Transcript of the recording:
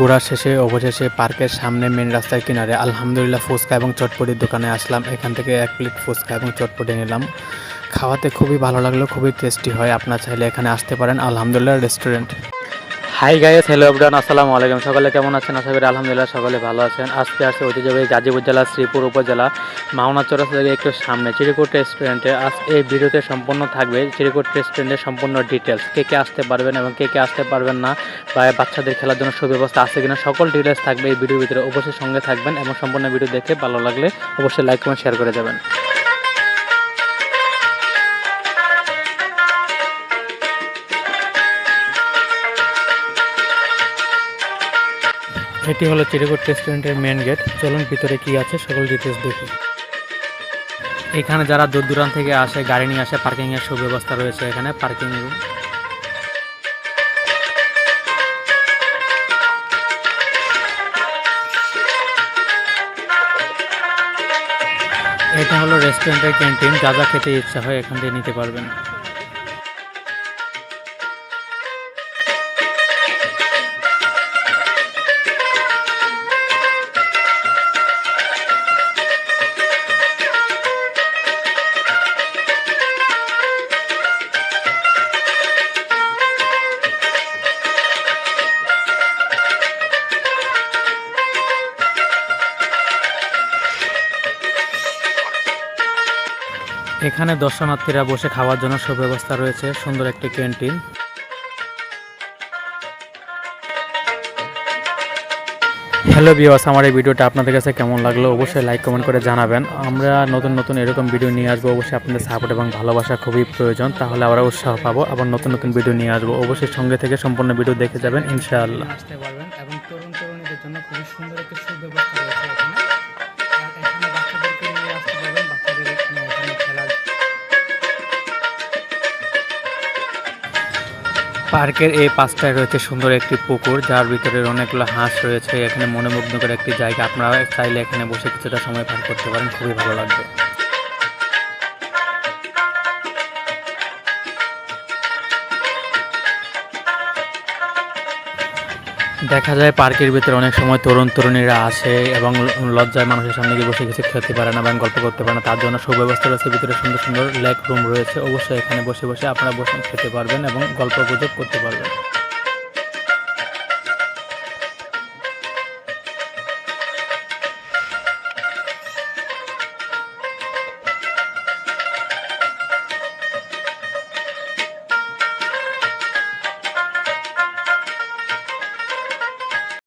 ঘোরা শেষে, অবশেষে পার্কের সামনে মেন রাস্তার কিনারে আলহামদুলিল্লাহ ফুচকা এবং চটপটির দোকানে আসলাম। এখান থেকে এক প্লেট ফুচকা এবং চটপটি নিলাম। খাওয়াতে খুবই ভালো লাগল, খুবই টেস্টি হয়। আপনার চাইলে এখানে আসতে পারেন। আলহামদুলিল্লাহ restaurant hi guys hello everyone আসসালামু আলাইকুম। সকলে কেমন আছেন? আশা করি আলহামদুলিল্লাহ সকলে ভালো আছেন। আজকে আসছে ঐতিহ্যবাহী গাজীপুর জেলা শ্রীপুর উপজেলা মাওনা চৌরাস্তা থেকে একটু সামনে, চিরিকুট রেস্টুরেন্টে আজ এই ভিডিওতে সম্পূর্ণ থাকবে চিরিকুট রেস্টুরেন্টের সম্পূর্ণ ডিটেলস কে কে আসতে পারবেন এবং কে কে আসতে পারবেন না বা বাচ্চাদের খেলার জন্য সুব্যবস্থা আছে কিনা, সকল ডিটেলস থাকবে এই ভিডিওর ভিতরে। অবশ্যই সঙ্গে থাকবেন এবং সম্পূর্ণ ভিডিও দেখে ভালো লাগলে অবশ্যই লাইক কমেন্ট শেয়ার করে যাবেন। এটি হলো চিরিকুট রেস্টুরেন্টের মেন গেট চলুন ভিতরে কি আছে সকল ডিটেলস দেখি। এখানে যারা দূর দূরান্ত থেকে আসে, গাড়ি নিয়ে আসে পার্কিংয়ের সুব্যবস্থা রয়েছে এখানে পার্কিং এটা হলো রেস্টুরেন্টের ক্যান্টিন যা যা খেতে ইচ্ছা হয় এখান থেকে নিতে পারবেন। এখানে দর্শনার্থীরা বসে খাওয়ার জন্য সুব্যবস্থা রয়েছে, সুন্দর একটি ক্যান্টিন। হ্যালো বিওয়াস আমার এই ভিডিওটা আপনাদের কাছে কেমন লাগল অবশ্যই লাইক, কমেন্ট করে জানাবেন। আমরা নতুন নতুন এরকম ভিডিও নিয়ে আসব, অবশ্যই আপনাদের সাপোর্ট এবং ভালোবাসা খুবই প্রয়োজন, তাহলে আমরা উৎসাহ পাবো। আবার নতুন নতুন ভিডিও নিয়ে আসব, অবশ্যই সঙ্গে থেকে সম্পূর্ণ ভিডিও দেখে যাবেন, ইনশাআল্লাহ। আসতে পারবেন, এবং তরুণ, তরুণীদের জন্য খুবই সুন্দর একটি সুব্যবস্থা রয়েছে পার্কের এই পাশটায় রয়েছে সুন্দর একটি পুকুর, যার ভিতরে অনেকগুলো হাঁস রয়েছে। এখানে মনোমুগ্ধকর একটি জায়গা। আপনারা চাইলে এখানে বসে কিছুটা সময় পার করতে পারেন। খুবই ভালো লাগবে। দেখা যায় পার্কের ভিতরে অনেক সময় তরুণ তরুণীরা আসে এবং লজ্জায় মানুষের সামনে গিয়ে বসে কিছু খেতে পারে না এবং গল্প করতে পারে না। তার জন্য সুব্যবস্থা রয়েছে, ভিতরে সুন্দর সুন্দর লেক রুম রয়েছে। অবশ্যই এখানে বসে বসে আপনারা বসে খেতে পারবেন এবং গল্প গুজব করতে পারবেন।